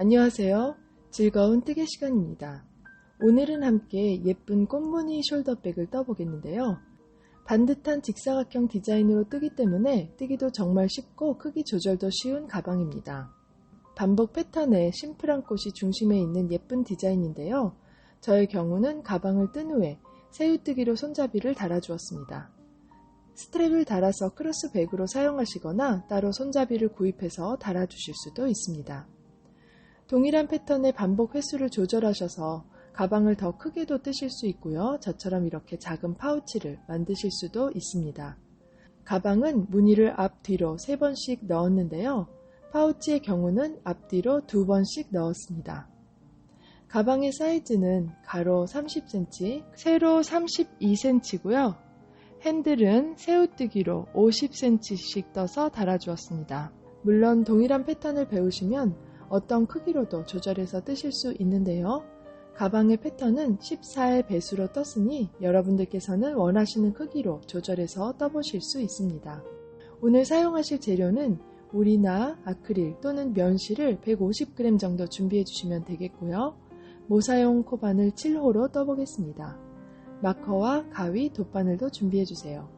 안녕하세요. 즐거운 뜨개 시간입니다. 오늘은 함께 예쁜 꽃무늬 숄더백을 떠보겠는데요. 반듯한 직사각형 디자인으로 뜨기 때문에 뜨기도 정말 쉽고 크기 조절도 쉬운 가방입니다. 반복 패턴의 심플한 꽃이 중심에 있는 예쁜 디자인인데요. 저의 경우는 가방을 뜬 후에 새우뜨기로 손잡이를 달아주었습니다. 스트랩을 달아서 크로스백으로 사용하시거나 따로 손잡이를 구입해서 달아주실 수도 있습니다. 동일한 패턴의 반복 횟수를 조절하셔서 가방을 더 크게도 뜨실 수 있고요. 저처럼 이렇게 작은 파우치를 만드실 수도 있습니다. 가방은 무늬를 앞뒤로 3번씩 넣었는데요. 파우치의 경우는 앞뒤로 2번씩 넣었습니다. 가방의 사이즈는 가로 30cm, 세로 32cm고요. 핸들은 새우뜨기로 50cm씩 떠서 달아주었습니다. 물론 동일한 패턴을 배우시면 어떤 크기로도 조절해서 뜨실 수 있는데요. 가방의 패턴은 14의 배수로 떴으니 여러분들께서는 원하시는 크기로 조절해서 떠보실 수 있습니다. 오늘 사용하실 재료는 우리나 아크릴 또는 면실을 150g 정도 준비해 주시면 되겠고요. 모사용 코바늘 7호로 떠보겠습니다. 마커와 가위, 돗바늘도 준비해 주세요.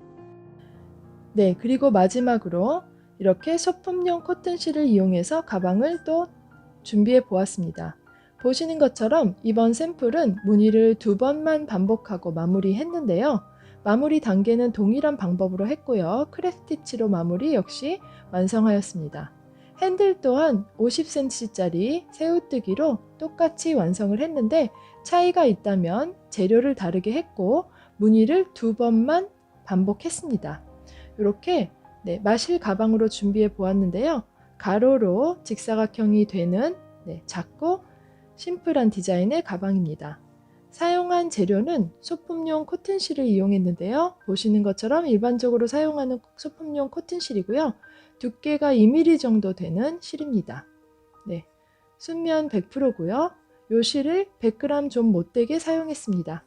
네, 그리고 마지막으로 이렇게 소품용 코튼실을 이용해서 가방을 또 준비해 보았습니다. 보시는 것처럼 이번 샘플은 무늬를 두 번만 반복하고 마무리했는데요. 마무리 단계는 동일한 방법으로 했고요. 크랩스티치로 마무리 역시 완성하였습니다. 핸들 또한 50cm짜리 새우뜨기로 똑같이 완성을 했는데 차이가 있다면 재료를 다르게 했고 무늬를 두 번만 반복했습니다. 이렇게 네, 마실 가방으로 준비해 보았는데요. 가로로 직사각형이 되는 네, 작고 심플한 디자인의 가방입니다. 사용한 재료는 소품용 코튼실을 이용했는데요. 보시는 것처럼 일반적으로 사용하는 소품용 코튼실이고요. 두께가 2mm 정도 되는 실입니다. 네, 순면 100%고요. 요 실을 100g 좀 못되게 사용했습니다.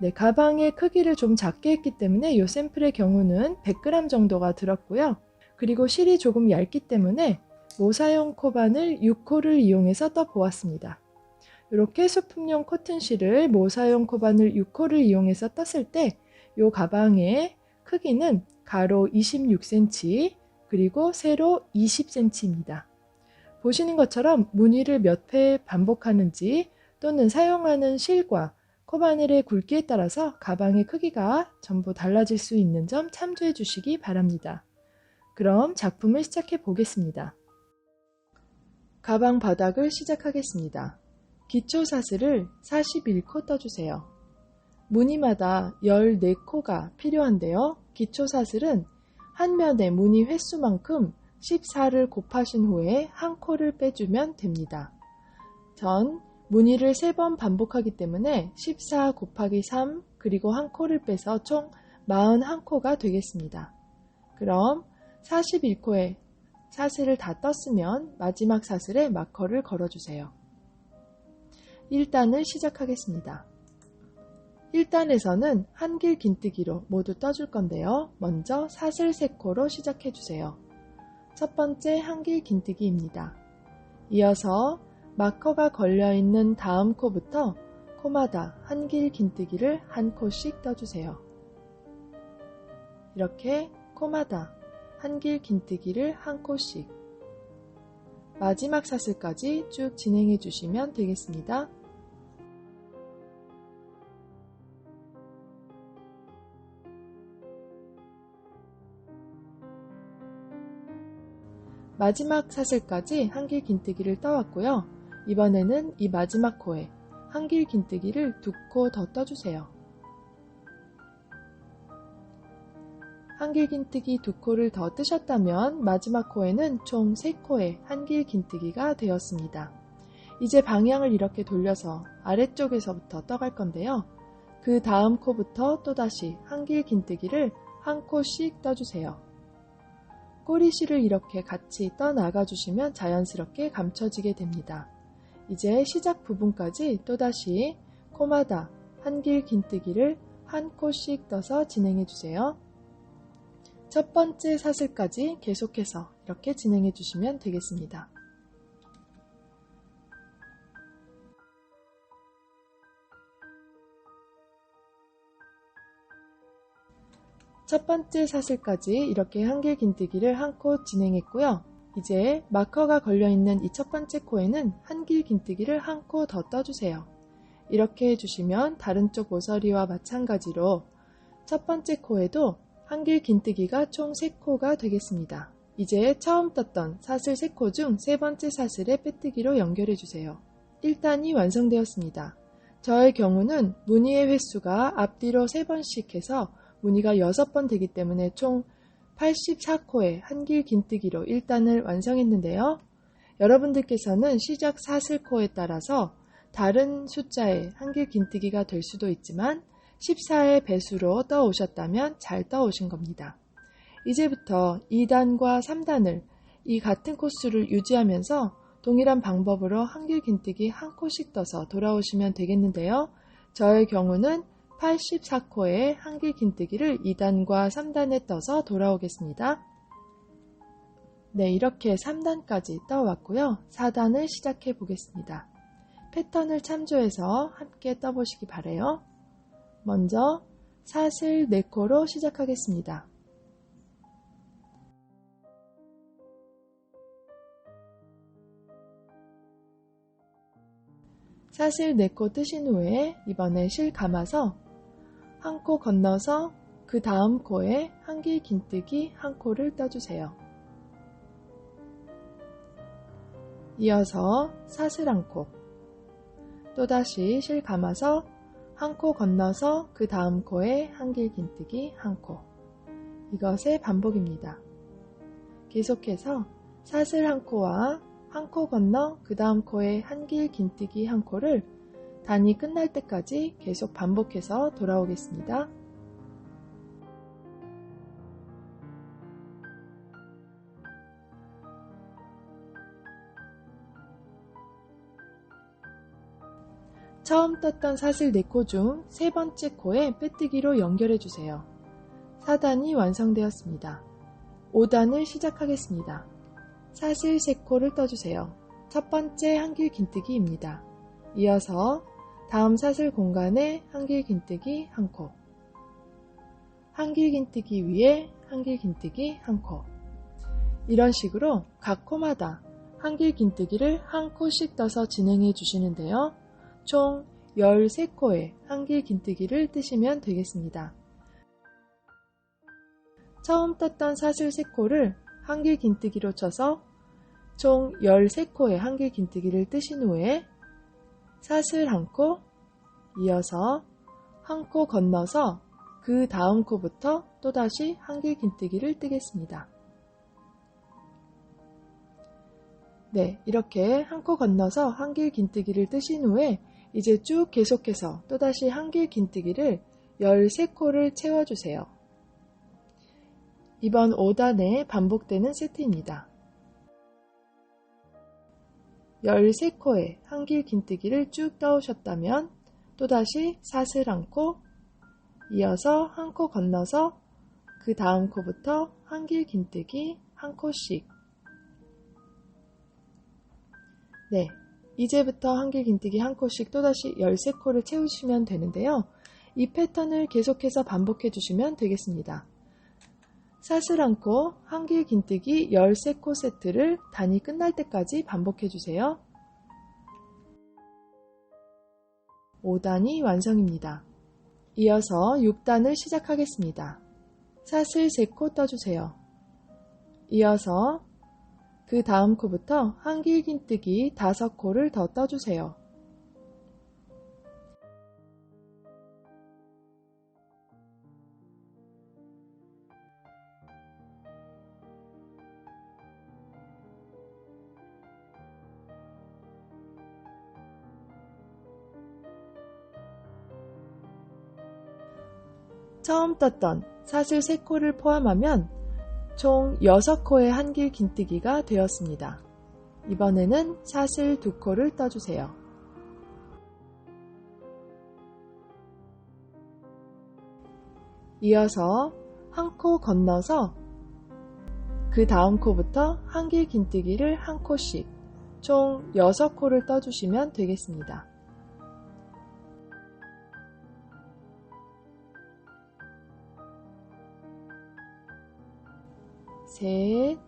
네, 가방의 크기를 좀 작게 했기 때문에 이 샘플의 경우는 100g 정도가 들었고요. 그리고 실이 조금 얇기 때문에 모사용 코바늘 6호를 이용해서 떠보았습니다. 이렇게 소품용 코튼실을 모사용 코바늘 6호를 이용해서 떴을 때 이 가방의 크기는 가로 26cm 그리고 세로 20cm입니다. 보시는 것처럼 무늬를 몇 회 반복하는지 또는 사용하는 실과 코바늘의 굵기에 따라서 가방의 크기가 전부 달라질 수 있는 점 참조해 주시기 바랍니다. 그럼 작품을 시작해 보겠습니다. 가방 바닥을 시작하겠습니다. 기초 사슬을 41코 떠주세요. 무늬마다 14코가 필요한데요. 기초 사슬은 한 면의 무늬 횟수만큼 14를 곱하신 후에 한 코를 빼주면 됩니다. 전 무늬를 3번 반복하기 때문에 14 곱하기 3 그리고 한 코를 빼서 총 41코가 되겠습니다. 그럼 41코에 사슬을 다 떴으면 마지막 사슬에 마커를 걸어주세요. 1단을 시작하겠습니다. 1단에서는 한길 긴뜨기로 모두 떠줄 건데요. 먼저 사슬 3코로 시작해주세요. 첫 번째 한길 긴뜨기입니다. 이어서 마커가 걸려있는 다음 코부터 코마다 한길 긴뜨기를 한 코씩 떠주세요. 이렇게 코마다 한길 긴뜨기를 한 코씩 마지막 사슬까지 쭉 진행해 주시면 되겠습니다. 마지막 사슬까지 한길 긴뜨기를 떠왔고요. 이번에는 이 마지막 코에 한길 긴뜨기를 두 코 더 떠주세요. 한길 긴뜨기 두 코를 더 뜨셨다면 마지막 코에는 총 3코의 한길 긴뜨기가 되었습니다. 이제 방향을 이렇게 돌려서 아래쪽에서부터 떠갈 건데요. 그 다음 코부터 또다시 한길 긴뜨기를 한 코씩 떠주세요. 꼬리실을 이렇게 같이 떠나가 주시면 자연스럽게 감춰지게 됩니다. 이제 시작 부분까지 또다시 코마다 한길 긴뜨기를 한 코씩 떠서 진행해 주세요. 첫 번째 사슬까지 계속해서 이렇게 진행해 주시면 되겠습니다. 첫 번째 사슬까지 이렇게 한길 긴뜨기를 한 코 진행했고요. 이제 마커가 걸려있는 이 첫 번째 코에는 한길 긴뜨기를 한 코 더 떠주세요. 이렇게 해주시면 다른 쪽 모서리와 마찬가지로 첫 번째 코에도 한길 긴뜨기가 총 3코가 되겠습니다. 이제 처음 떴던 사슬 3코 중 세 번째 사슬에 빼뜨기로 연결해주세요. 1단이 완성되었습니다. 저의 경우는 무늬의 횟수가 앞뒤로 3번씩 해서 무늬가 6번 되기 때문에 총 84코의 한길 긴뜨기로 1단을 완성했는데요. 여러분들께서는 시작 사슬코에 따라서 다른 숫자의 한길 긴뜨기가 될 수도 있지만 14의 배수로 떠오셨다면 잘 떠오신 겁니다. 이제부터 2단과 3단을 이 같은 코스를 유지하면서 동일한 방법으로 한길 긴뜨기 한 코씩 떠서 돌아오시면 되겠는데요. 저의 경우는 84코의 한길 긴뜨기를 2단과 3단에 떠서 돌아오겠습니다. 네, 이렇게 3단까지 떠왔고요. 4단을 시작해 보겠습니다. 패턴을 참조해서 함께 떠보시기 바래요. 먼저 사슬 4코로 시작하겠습니다. 사슬 4코 뜨신 후에 이번에 실 감아서 한 코 건너서 그 다음 코에 한길 긴뜨기 한 코를 떠주세요. 이어서 사슬 한 코, 또다시 실 감아서 한 코 건너서 그 다음 코에 한길 긴뜨기 한 코. 이것의 반복입니다. 계속해서 사슬 한 코와 한 코 건너 그 다음 코에 한길 긴뜨기 한 코를 단이 끝날 때까지 계속 반복해서 돌아오겠습니다. 처음 떴던 사슬 4코 중 세 번째 코에 빼뜨기로 연결해 주세요. 4단이 완성되었습니다. 5단을 시작하겠습니다. 사슬 3코를 떠주세요. 첫 번째 한길 긴뜨기입니다. 이어서 다음 사슬 공간에 한길 긴뜨기 한 코, 한길 긴뜨기 위에 한길 긴뜨기 한 코. 이런 식으로 각 코마다 한길 긴뜨기를 한 코씩 떠서 진행해 주시는데요. 총 13코의 한길 긴뜨기를 뜨시면 되겠습니다. 처음 떴던 사슬 3코를 한길 긴뜨기로 쳐서 총 13코의 한길 긴뜨기를 뜨신 후에 사슬 한 코, 이어서 한코 건너서 그 다음 코부터 또다시 한길 긴뜨기를 뜨겠습니다. 네, 이렇게 한 코 건너서 한길 긴뜨기를 뜨신 후에 이제 쭉 계속해서 또다시 한 길 긴뜨기를 13코를 채워주세요. 이번 5단에 반복되는 세트입니다. 13코의 한길 긴뜨기를 쭉 떠오셨다면 또다시 사슬 한 코, 이어서 한 코 건너서 그 다음 코부터 한 길 긴뜨기 한 코씩 네, 이제부터 한길 긴뜨기 한 코씩 또다시 13코를 채우시면 되는데요. 이 패턴을 계속해서 반복해 주시면 되겠습니다. 사슬 한 코, 한길 긴뜨기 13코 세트를 단이 끝날 때까지 반복해 주세요. 5단이 완성입니다. 이어서 6단을 시작하겠습니다. 사슬 3코 떠주세요. 이어서 그 다음 코부터 한길 긴뜨기 5코를 더 떠주세요. 처음 떴던 사슬 3코를 포함하면 총 6코의 한길 긴뜨기가 되었습니다. 이번에는 사슬 2코를 떠주세요. 이어서 한 코 건너서 그 다음 코부터 한길 긴뜨기를 한 코씩 총 6코를 떠주시면 되겠습니다. 셋,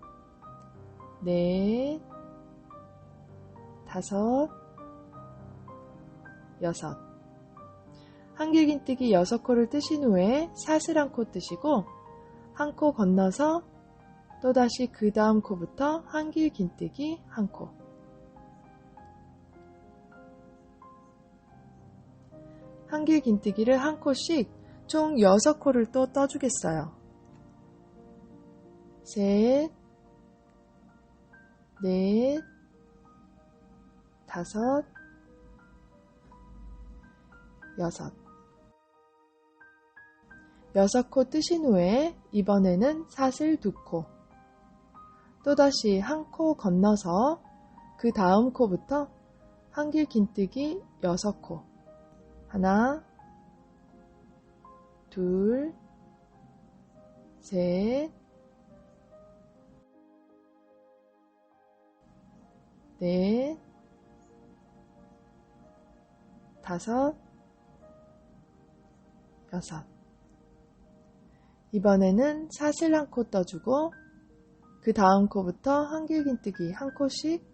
넷, 다섯, 여섯. 한길긴뜨기 여섯 코를 뜨신 후에 사슬 한 코 뜨시고 한 코 건너서 또다시 그 다음 코부터 한길긴뜨기 한 코. 한길긴뜨기를 한 코씩 총 여섯 코를 또 떠주겠어요. 셋, 넷, 다섯, 여섯. 여섯 코 뜨신 후에 이번에는 사슬 두 코. 또다시 한 코 건너서 그 다음 코부터 한길 긴뜨기 여섯 코. 하나, 둘, 셋, 넷, 다섯, 여섯. 이번에는 사슬 한 코 떠주고 그 다음 코부터 한길긴뜨기 한 코씩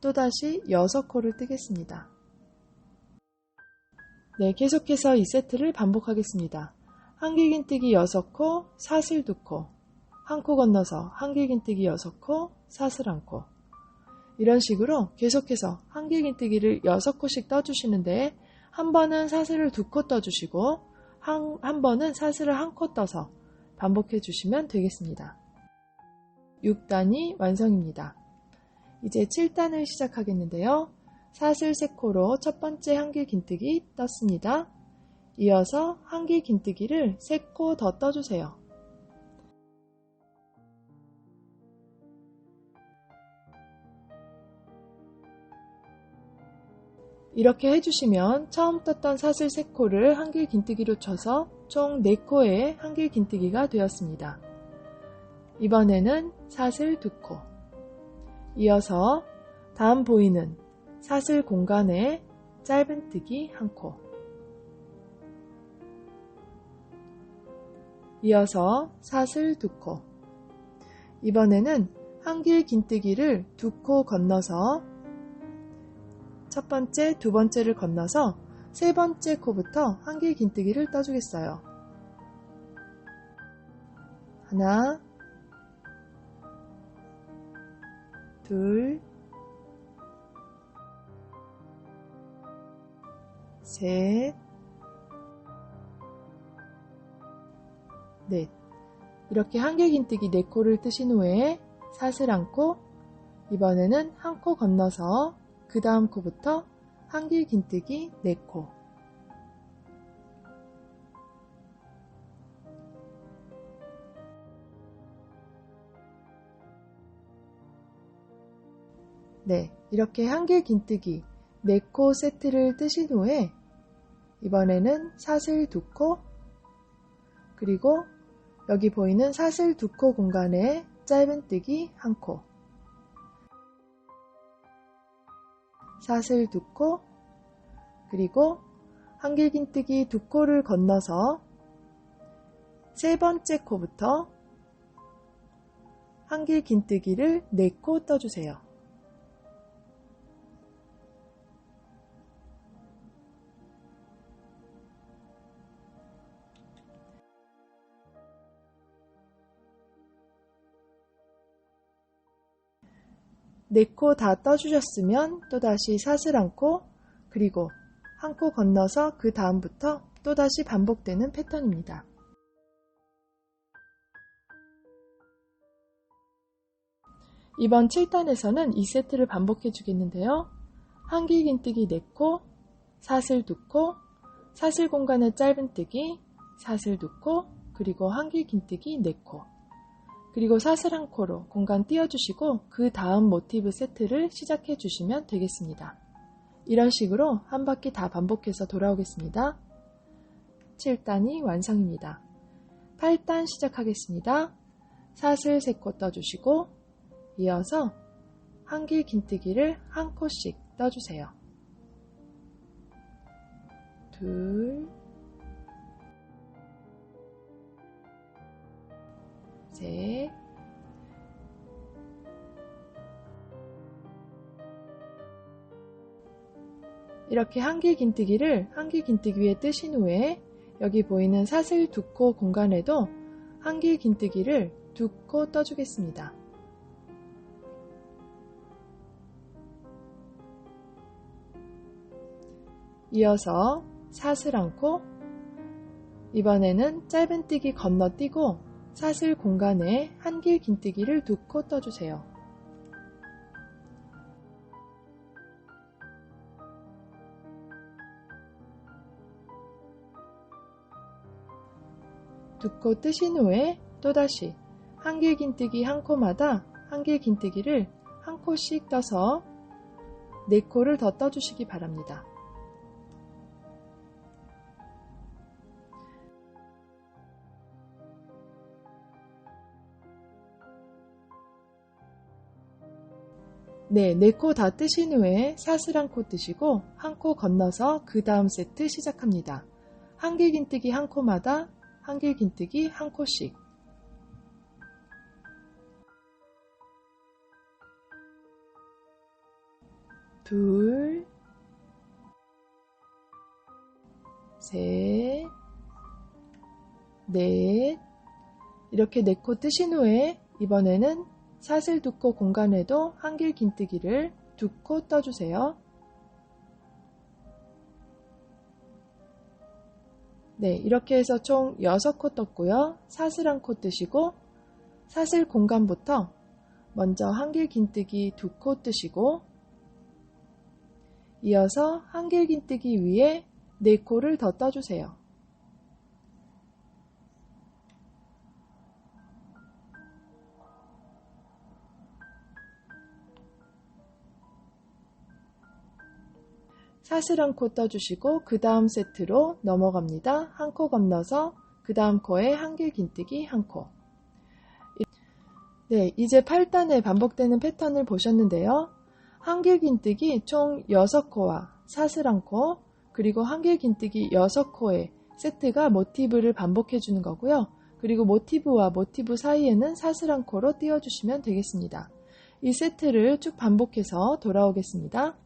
또다시 여섯 코를 뜨겠습니다. 네, 계속해서 이 세트를 반복하겠습니다. 한길긴뜨기 6코, 사슬 2코, 한 코 건너서 한길긴뜨기 6코, 사슬 1코. 이런 식으로 계속해서 한길긴뜨기를 6코씩 떠주시는데 한 번은 사슬을 2코 떠주시고 한, 한 번은 사슬을 한코 떠서 반복해 주시면 되겠습니다. 6단이 완성입니다. 이제 7단을 시작하겠는데요. 사슬 3코로 첫 번째 한길 긴뜨기 떴습니다. 이어서 한길 긴뜨기를 3코 더 떠주세요. 이렇게 해주시면 처음 떴던 사슬 3코를 한길 긴뜨기로 쳐서 총 4코의 한길 긴뜨기가 되었습니다. 이번에는 사슬 2코. 이어서 다음 보이는 사슬 공간에 짧은뜨기 한 코. 이어서 사슬 두 코. 이번에는 한길 긴뜨기를 두코 건너서 첫 번째, 두 번째를 건너서 세 번째 코부터 한 길 긴뜨기를 떠주겠어요. 하나, 둘, 셋, 넷. 이렇게 한길긴뜨기 4코를 뜨신 후에 사슬 한 코, 이번에는 한 코 건너서 그 다음 코부터 한 길 긴뜨기 4코. 네, 이렇게 한 길 긴뜨기 4코 세트를 뜨신 후에 이번에는 사슬 2코 그리고 여기 보이는 사슬 2코 공간에 짧은뜨기 1코 사슬 2코 그리고 한길긴뜨기 2코를 건너서 세 번째 코부터 한길긴뜨기를 4코 떠주세요. 네 코 다 떠주셨으면 또다시 사슬 한 코, 그리고 한 코 건너서 그 다음부터 또다시 반복되는 패턴입니다. 이번 7단에서는 이 세트를 반복해 주겠는데요. 한길긴뜨기 4코, 사슬 2코, 사슬 공간의 짧은뜨기, 사슬 2코, 그리고 한길긴뜨기 4코. 그리고 사슬 한 코로 공간 띄워주시고 그 다음 모티브 세트를 시작해 주시면 되겠습니다. 이런 식으로 한 바퀴 다 반복해서 돌아오겠습니다. 7단이 완성입니다. 8단 시작하겠습니다. 사슬 3코 떠주시고 이어서 한길 긴뜨기를 한 코씩 떠주세요. 둘, 번째 이렇게 한길 긴뜨기를 한길 긴뜨기 위에 뜨신 후에 여기 보이는 사슬 두 코 공간에도 한길 긴뜨기를 두 코 떠주겠습니다. 이어서 사슬 않고 이번에는 짧은뛰기 건너뛰고 사슬 공간에 한길 긴뜨기를 두 코 떠주세요. 두 코 뜨신 후에 또다시 한길 긴뜨기 한 코마다 한길 긴뜨기를 한 코씩 떠서 네 코를 더 떠주시기 바랍니다. 네, 네 코 다 뜨신 후에 사슬 한코 뜨시고 한 코 건너서 그 다음 세트 시작합니다. 한길 긴뜨기 한 코마다 한길 긴뜨기 한 코씩 둘, 셋, 넷 이렇게 네 코 뜨신 후에 이번에는 사슬 두 코 공간에도 한길 긴뜨기를 두 코 떠주세요. 네, 이렇게 해서 총 6코 떴고요. 사슬 한 코 뜨시고 사슬 공간부터 먼저 한길 긴뜨기 두 코 뜨시고 이어서 한길 긴뜨기 위에 4코를 더 떠주세요. 사슬 한코 떠주시고 그 다음 세트로 넘어갑니다. 한 코 건너서 그 다음 코에 한길 긴뜨기 한 코. 네, 이제 8단에 반복되는 패턴을 보셨는데요. 한길 긴뜨기 총 6코와 사슬 한 코, 그리고 한길 긴뜨기 6코의 세트가 모티브를 반복해 주는 거고요. 그리고 모티브와 모티브 사이에는 사슬 한 코로 띄워주시면 되겠습니다. 이 세트를 쭉 반복해서 돌아오겠습니다.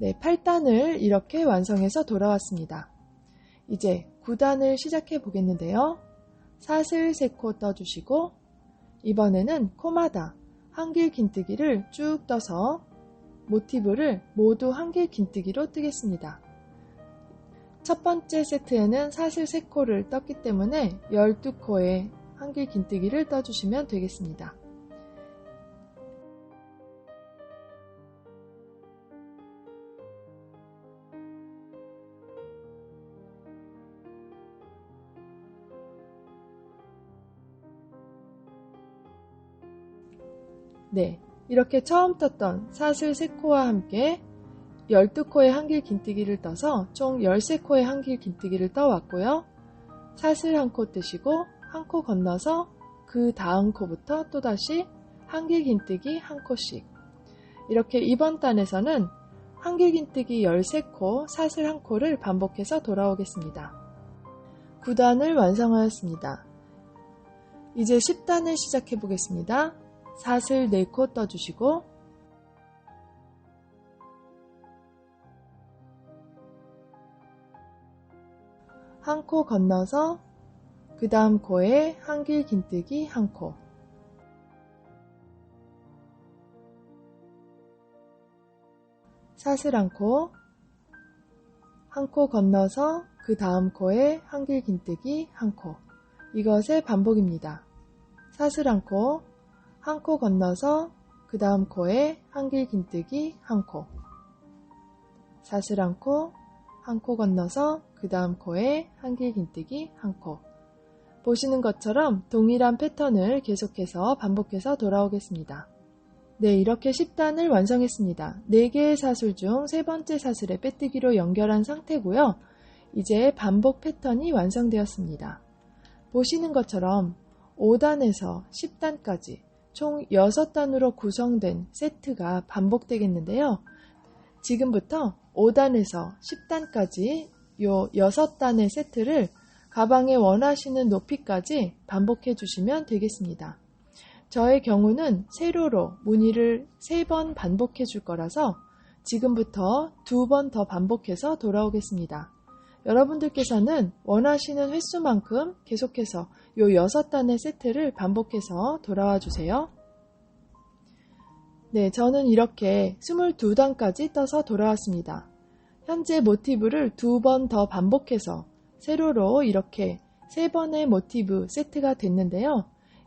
네, 8단을 이렇게 완성해서 돌아왔습니다. 이제 9단을 시작해 보겠는데요. 사슬 3코 떠주시고 이번에는 코마다 한길 긴뜨기를 쭉 떠서 모티브를 모두 한길 긴뜨기로 뜨겠습니다. 첫 번째 세트에는 사슬 3코를 떴기 때문에 12코의 한길 긴뜨기를 떠주시면 되겠습니다. 네, 이렇게 처음 떴던 사슬 3코와 함께 12코의 한길 긴뜨기를 떠서 총 13코의 한길 긴뜨기를 떠왔고요. 사슬 한 코 뜨시고 한 코 건너서 그 다음 코부터 또다시 한길 긴뜨기 한 코씩 이렇게 이번 단에서는 한길 긴뜨기 13코, 사슬 한 코를 반복해서 돌아오겠습니다. 9단을 완성하였습니다. 이제 10단을 시작해 보겠습니다. 사슬 4코 떠주시고 한 코 건너서 그 다음 코에 한길 긴뜨기 한 코. 사슬 한 코, 한 코 건너서 그 다음 코에 한길 긴뜨기 한 코. 이것의 반복입니다. 사슬 한 코, 한 코 건너서 그 다음 코에 한길 긴뜨기 한 코. 사슬 한 코, 한 코 건너서 그 다음 코에 한길 긴뜨기 한 코. 보시는 것처럼 동일한 패턴을 계속해서 반복해서 돌아오겠습니다. 네, 이렇게 10단을 완성했습니다. 4개의 사슬 중 세 번째 사슬에 빼뜨기로 연결한 상태고요. 이제 반복 패턴이 완성되었습니다. 보시는 것처럼 5단에서 10단까지 총 6단으로 구성된 세트가 반복되겠는데요. 지금부터 5단에서 10단까지 요 6단의 세트를 가방에 원하시는 높이까지 반복해 주시면 되겠습니다. 저의 경우는 세로로 무늬를 3번 반복해 줄 거라서 지금부터 두번더 반복해서 돌아오겠습니다. 여러분들께서는 원하시는 횟수만큼 계속해서 요 여섯 단의 세트를 반복해서 돌아와 주세요. 네, 저는 이렇게 22단까지 떠서 돌아왔습니다. 현재 모티브를 두 번 더 반복해서 세로로 이렇게 세 번의 모티브 세트가 됐는데요.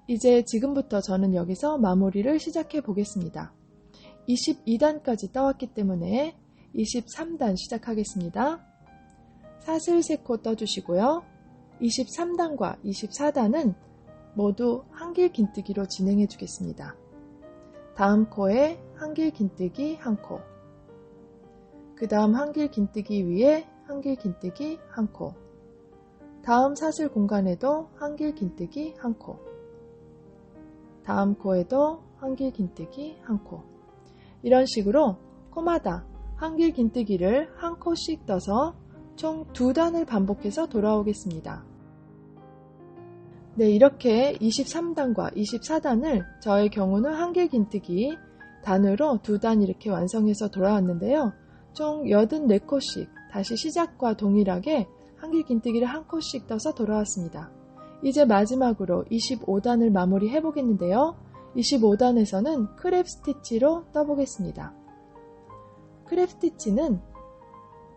이제 지금부터 저는 여기서 마무리를 시작해 보겠습니다. 22단까지 떠왔기 때문에 23단 시작하겠습니다. 사슬 3코 떠주시고요. 23단과 24단은 모두 한길 긴뜨기로 진행해 주겠습니다. 다음 코에 한길 긴뜨기 한 코, 그 다음 한길 긴뜨기 위에 한길 긴뜨기 한 코, 다음 사슬 공간에도 한길 긴뜨기 한 코, 다음 코에도 한길 긴뜨기 한 코. 이런 식으로 코마다 한길 긴뜨기를 한 코씩 떠서 총 두 단을 반복해서 돌아오겠습니다. 네, 이렇게 23단과 24단을 저의 경우는 한길 긴뜨기 단으로 두 단 이렇게 완성해서 돌아왔는데요. 총 84코씩 다시 시작과 동일하게 한길 긴뜨기를 한 코씩 떠서 돌아왔습니다. 이제 마지막으로 25단을 마무리 해 보겠는데요. 25단에서는 크랩 스티치로 떠보겠습니다. 크랩 스티치는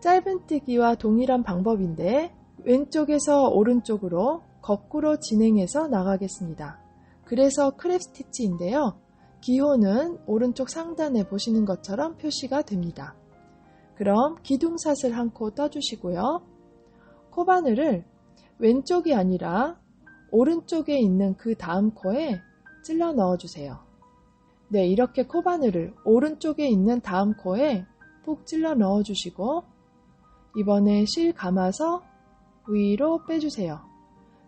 짧은뜨기와 동일한 방법인데 왼쪽에서 오른쪽으로 거꾸로 진행해서 나가겠습니다. 그래서 크랩 스티치인데요. 기호는 오른쪽 상단에 보시는 것처럼 표시가 됩니다. 그럼 기둥사슬 한 코 떠주시고요. 코바늘을 왼쪽이 아니라 오른쪽에 있는 그 다음 코에 찔러 넣어주세요. 네, 이렇게 코바늘을 오른쪽에 있는 다음 코에 푹 찔러 넣어주시고 이번에 실 감아서 위로 빼주세요.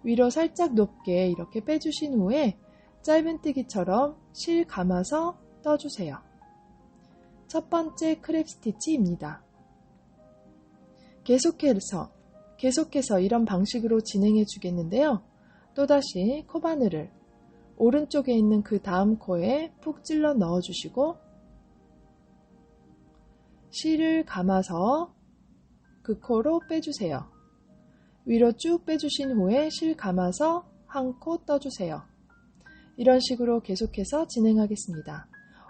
위로 살짝 높게 이렇게 빼주신 후에 짧은뜨기처럼 실 감아서 떠주세요. 첫 번째 크랩 스티치입니다. 계속해서 계속해서 이런 방식으로 진행해 주겠는데요. 또다시 코바늘을 오른쪽에 있는 그 다음 코에 푹 찔러 넣어 주시고 실을 감아서 그 코로 빼주세요. 위로 쭉 빼주신 후에 실 감아서 한 코 떠주세요. 이런 식으로 계속해서 진행하겠습니다.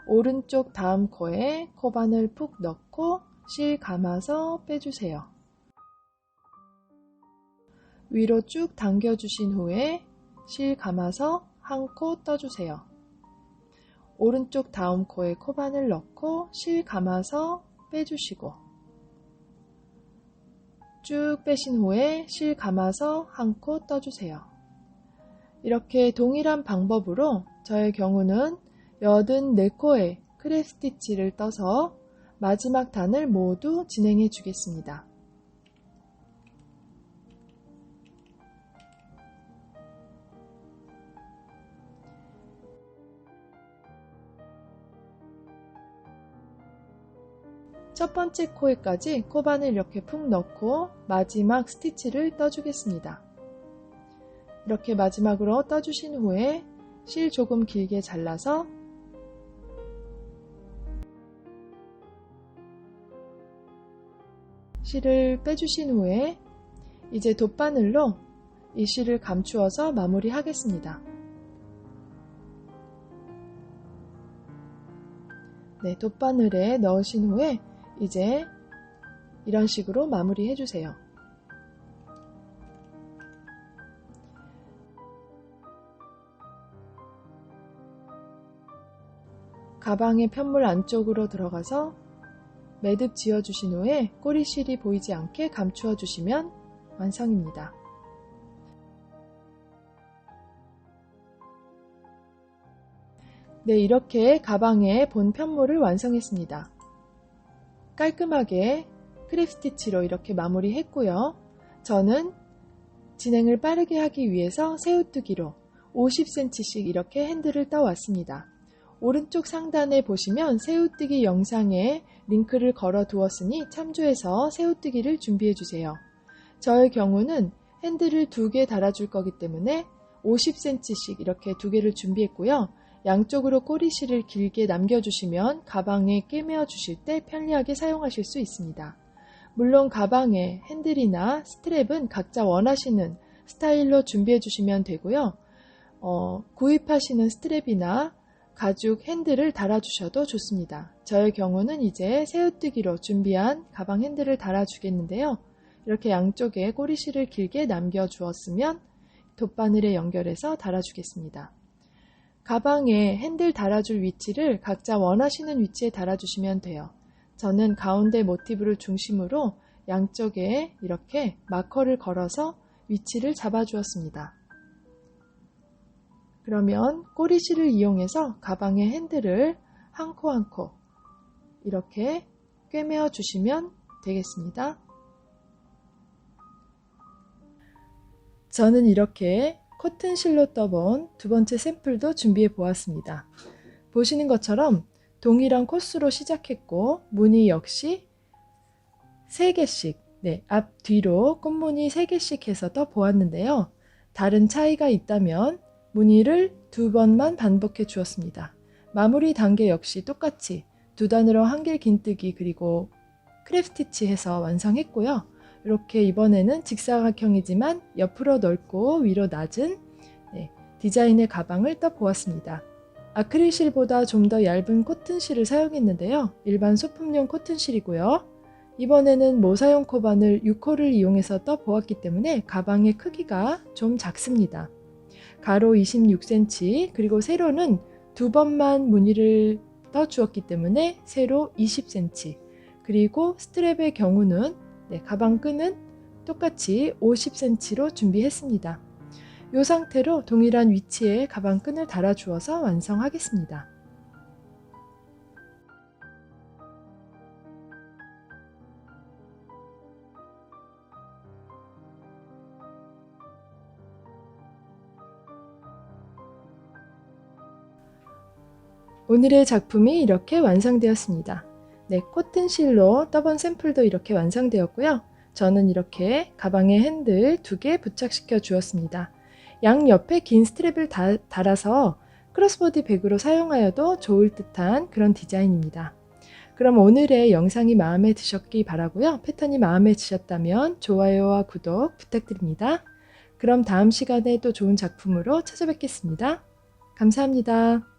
오른쪽 다음 코에 코바늘 푹 넣고 실 감아서 빼주세요. 위로 쭉 당겨주신 후에 실 감아서 한 코 떠주세요. 오른쪽 다음 코에 코바늘 넣고 실 감아서 빼주시고 쭉 빼신 후에 실 감아서 한 코 떠주세요. 이렇게 동일한 방법으로 저의 경우는 84코의 크랩 스티치를 떠서 마지막 단을 모두 진행해 주겠습니다. 첫 번째 코에까지 코바늘 이렇게 푹 넣고 마지막 스티치를 떠주겠습니다. 이렇게 마지막으로 떠주신 후에 실 조금 길게 잘라서 실을 빼주신 후에 이제 돗바늘로 이 실을 감추어서 마무리 하겠습니다. 네, 돗바늘에 넣으신 후에 이제 이런 식으로 마무리 해 주세요. 가방의 편물 안쪽으로 들어가서 매듭 지어 주신 후에 꼬리실이 보이지 않게 감추어 주시면 완성입니다. 네, 이렇게 가방의 본 편물을 완성했습니다. 깔끔하게 크랩 스티치로 이렇게 마무리했고요. 저는 진행을 빠르게 하기 위해서 새우뜨기로 50cm씩 이렇게 핸들을 떠왔습니다. 오른쪽 상단에 보시면 새우뜨기 영상에 링크를 걸어 두었으니 참조해서 새우뜨기를 준비해 주세요. 저의 경우는 핸들을 두 개 달아줄 거기 때문에 50cm씩 이렇게 두 개를 준비했고요. 양쪽으로 꼬리실을 길게 남겨주시면 가방에 꿰매어 주실 때 편리하게 사용하실 수 있습니다. 물론 가방에 핸들이나 스트랩은 각자 원하시는 스타일로 준비해 주시면 되고요. 어, 구입하시는 스트랩이나 가죽 핸들을 달아주셔도 좋습니다. 저의 경우는 이제 새우뜨기로 준비한 가방 핸들을 달아주겠는데요. 이렇게 양쪽에 꼬리실을 길게 남겨주었으면 돗바늘에 연결해서 달아주겠습니다. 가방에 핸들 달아줄 위치를 각자 원하시는 위치에 달아주시면 돼요. 저는 가운데 모티브를 중심으로 양쪽에 이렇게 마커를 걸어서 위치를 잡아주었습니다. 그러면 꼬리실을 이용해서 가방의 핸들을 한 코 한 코 이렇게 꿰매어 주시면 되겠습니다. 저는 이렇게 코튼실로 떠본 두 번째 샘플도 준비해 보았습니다. 보시는 것처럼 동일한 코스로 시작했고 무늬 역시 3개씩 네, 앞 뒤로 꽃무늬 3개씩 해서 떠 보았는데요. 다른 차이가 있다면 무늬를 두 번만 반복해 주었습니다. 마무리 단계 역시 똑같이 두 단으로 한길 긴뜨기 그리고 크랩 스티치 해서 완성했고요. 이렇게 이번에는 직사각형이지만 옆으로 넓고 위로 낮은 네, 디자인의 가방을 떠보았습니다. 아크릴실보다 좀 더 얇은 코튼실을 사용했는데요. 일반 소품용 코튼실이고요. 이번에는 모사용 코바늘 6호를 이용해서 떠보았기 때문에 가방의 크기가 좀 작습니다. 가로 26cm 그리고 세로는 두 번만 무늬를 떠주었기 때문에 세로 20cm 그리고 스트랩의 경우는 네, 가방 끈은 똑같이 50cm로 준비했습니다. 이 상태로 동일한 위치에 가방 끈을 달아주어서 완성하겠습니다. 오늘의 작품이 이렇게 완성되었습니다. 네, 코튼실로 떠본 샘플도 이렇게 완성되었고요. 저는 이렇게 가방에 핸들 두 개 부착시켜 주었습니다. 양 옆에 긴 스트랩을 다, 달아서 크로스보디 백으로 사용하여도 좋을 듯한 그런 디자인입니다. 그럼 오늘의 영상이 마음에 드셨기 바라고요. 패턴이 마음에 드셨다면 좋아요와 구독 부탁드립니다. 그럼 다음 시간에 또 좋은 작품으로 찾아뵙겠습니다. 감사합니다.